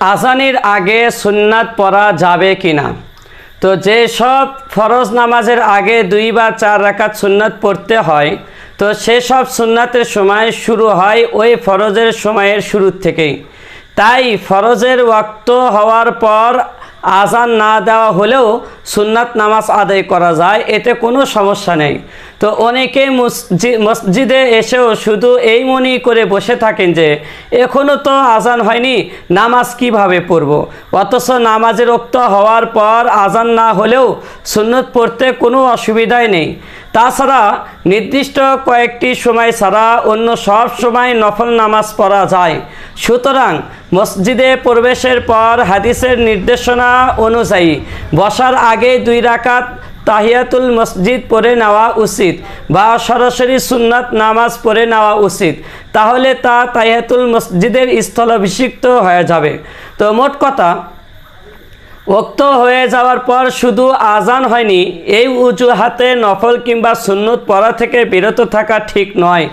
আজানের আগে সুন্নাত পড়া যাবে কি না তো যে সব ফরজ নামাজের আগে দুই বা চার রাকাত সুন্নাত পড়তে হয়, তো সেসব সুন্নাতের সময় শুরু হয় ওই ফরজের সময়ের শুরু থেকেই। তাই ফরজের ওয়াক্ত হওয়ার পর আজান না দেওয়া হলেও সুন্নাত নামাজ আদায় করা যায়, এতে কোনো সমস্যা নেই। তো অনেকে মসজিদে এসেও শুধু এই মনি করে বসে থাকেন যে এখনও তো আজান হয়নি, নামাজ কীভাবে পড়ব? অথচ নামাজের রক্ত হওয়ার পর আজান না হলেও সুন্নত পড়তে কোনো অসুবিধাই নেই। তাছাড়া নির্দিষ্ট কয়েকটি সময় ছাড়া অন্য সব সময় নফল নামাজ পড়া যায়। সুতরাং মসজিদে প্রবেশের পর হাদিসের নির্দেশনা অনুযায়ী বসার আগে দুই রাকাত তাহিয়াতুল মসজিদ পড়ে নেওয়া উচিত বা সরাসরি সুন্নাত নামাজ পড়ে নেওয়া উচিত, তাহলে তা তাহিয়াতুল মসজিদের স্থলাভিষিক্ত হয়ে যাবে। তো মোট কথা, উক্ত হয়ে যাওয়ার পর শুধু আজান হয়নি, এই উজুহাতে নফল কিংবা সুন্নত পড়া থেকে বিরত থাকা ঠিক নয়।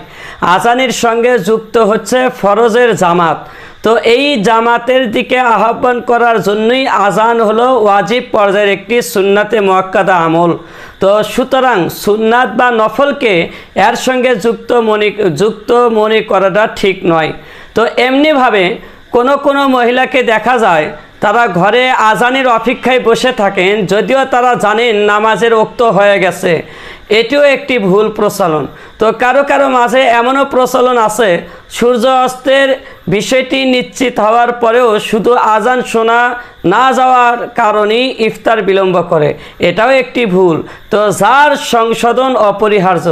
আজানের সঙ্গে যুক্ত হচ্ছে ফরজের জামাত। তো এই জামাতের দিকে আহ্বান করার জন্যই আজান হলো ওয়াজিব পর্যায়ের একটি সুন্নাতে মোয়াক্কাদা আমল। তো সুতরাং সুন্নাত বা নফলকে এর সঙ্গে যুক্ত মনে যুক্ত মনে করাটা ঠিক নয়। তো এমনিভাবে কোনো কোনো মহিলাকে দেখা যায়, তারা ঘরে আজানের অপেক্ষায় বসে থাকেন, যদিও তারা জানেন নামাজের উক্ত হয়ে গেছে। এটিও একটি ভুল প্রচলন। তো কারও কারও মাঝে এমনও প্রচলন আছে সূর্য অস্তের বিষয়টি নিশ্চিত হওয়ার পরেও শুধু আজান শোনা না যাওয়ার কারণেই ইফতার বিলম্ব করে। এটাও একটি ভুল। তো যার সংশোধন অপরিহার্য।